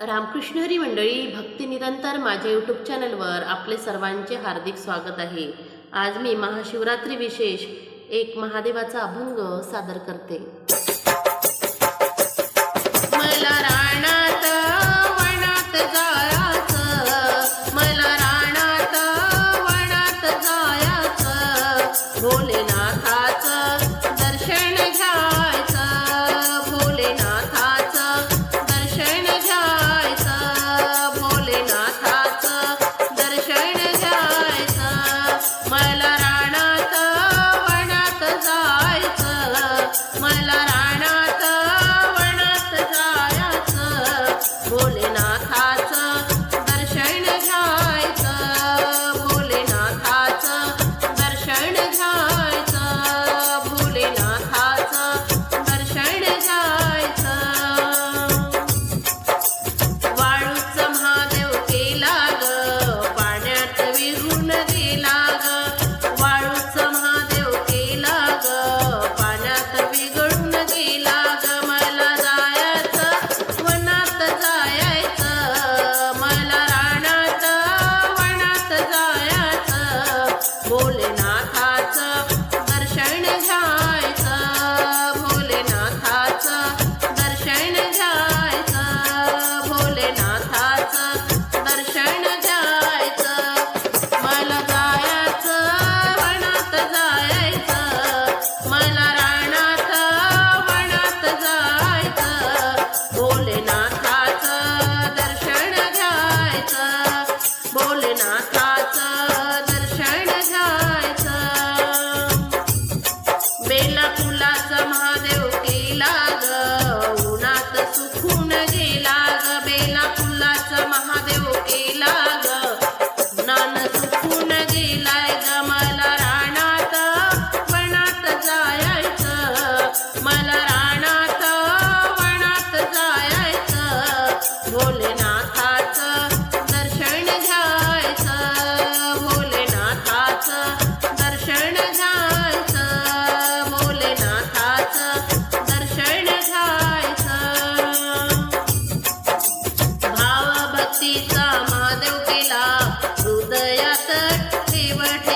रामकृष्णहरी मंडळी भक्ती निरंतर माझ्या यूट्यूब चॅनलवर आपले सर्वांचे हार्दिक स्वागत आहे. आज मी महाशिवरात्री विशेष एक महादेवाचा अभंग सादर करते. मला राणात वनात जायाचं. मला राणात वनात जायाचं. बोले árboles. नाथाचं birthday.